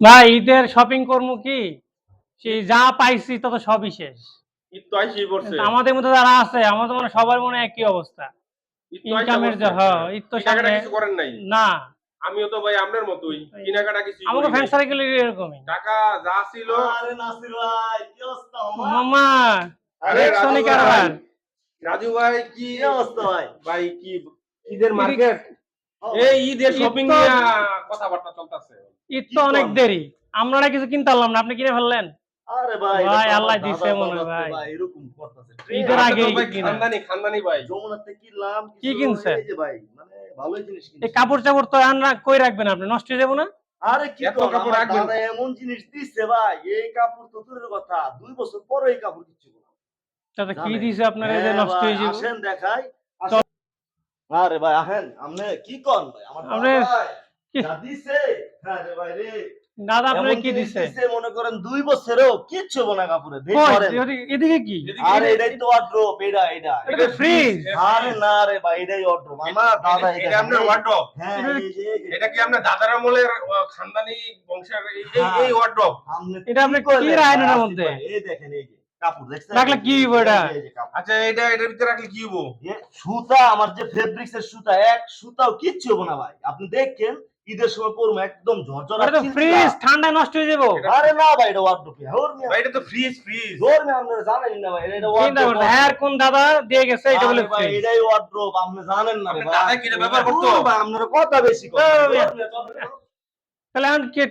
না ঈদের শপিং করব কি? সেই যা পাইছি তত সবই শেষ। আমাদের মধ্যে যারা আছে আমাদের মনে সবার মনে একই অবস্থা। ইনকামের যে হ্যাঁ ঈদ তো সামনে করেন নাই? না। আমিও তো ভাই আপনার মতোই। কেনাকাটা কিছু আমাকে ফ্রেন্ড সার্কেল এরকমই। টাকা যা ছিল আরে নাসির ভাই কি অবস্থা মামা আরে রাজু সোনি ভাই, কারবার রাজু ভাই কি কি অবস্থা ভাই? ভাই কি ঈদের মার্কেট এই ঈদের শপিং নিয়ে কথাবার্তা চলতেছে। ঈদ তো অনেক দেরি আমরা কিছু কিনতে পারলাম না আপনি কিনে ফেললেন আরে ভাই ভাই, আল্লাহ দিছে মনে বাবা তো ভাই। এরকম করতেছে ঈদের আমরা তো আগেই ভাই কিনা। খানদানি খানদানি ভাই যমুনাতে কিনলাম কি কিছু, কিনছেন? এই যে ভাই মানে ভালোই জিনিস এই কাপড় চাপড় তো আন কই রাখবেন আপনি নষ্ট হয়ে যাব না আরে কি এত কাপড় রাখবেন? এমন জিনিস দিচ্ছে ভাই এই কাপড় তো দূরের কথা দুই বছর পরে এই কাপড় কিচ্ছু না তাতে কি? দিছে আপনার এই যে হ্যাঁ নষ্ট হয়ে যাবে আসেন দেখাই। আরে ভাই আহেন আপনি কি কোন ভাই আমার ভাই, কি? যা দিছে আরে ভাই রে দাদা আপনার কি দিছে দিছে মনে করেন দুই বছরেও কিচ্ছু হবে না কাপড়ে বের কই, করেন। এদিকে- এদিকে কি এদিকে- এটাই তো ওয়ার্ড্রোব এটা এটা এটা ফ্রিজ আরে না রে ভাই এটাই ওয়ার্ড্রোব আমার দাদা এটা- এটা আপনার ওয়ার্ড্রপ হ্যাঁ এটা- এই যে এই যে। এটা কি আপনার দাদার আমলের খানদানি বংশের এই- এই হ্যাঁ। এই ওয়ার্ড্রপ আপনি এটা আপনি কি করলেন? এর মধ্যে? এই দেখেন এই কাপড় দেখছেন রাখলে কি হইবো এটা? এই যে কাপড়। আচ্ছা এটা এটার ভিতরে রাখলে কি হব সুতা আমার যে ফেব্রিক্স এর সুতা এক সুতাও কিচ্ছু হবে না ভাই আপনি দেখেন ঈদের সময় পরবো একদম ঝরঝরা। ফ্রিজ ঠান্ডা নষ্ট হয়ে যাব। আরে না ভাই এটা ওয়ার্ড্রোব হোর মিয়া ভাই এটা তো ফ্রিজ ফ্রিজ হোর মিয়া আপনারা জানেন না ভাই এটা ওয়ার্ড্রোব হ্যাঁ কোন দাদা দিয়ে গেছে এটা বলে ভাই এটাই ওয়ার্ড্রোব আপনি জানেন না ভাই। দাদা কি ব্যবহার করতো? ভাই, আপনারা কথা বেশি ও কথা তাহলে এখন কে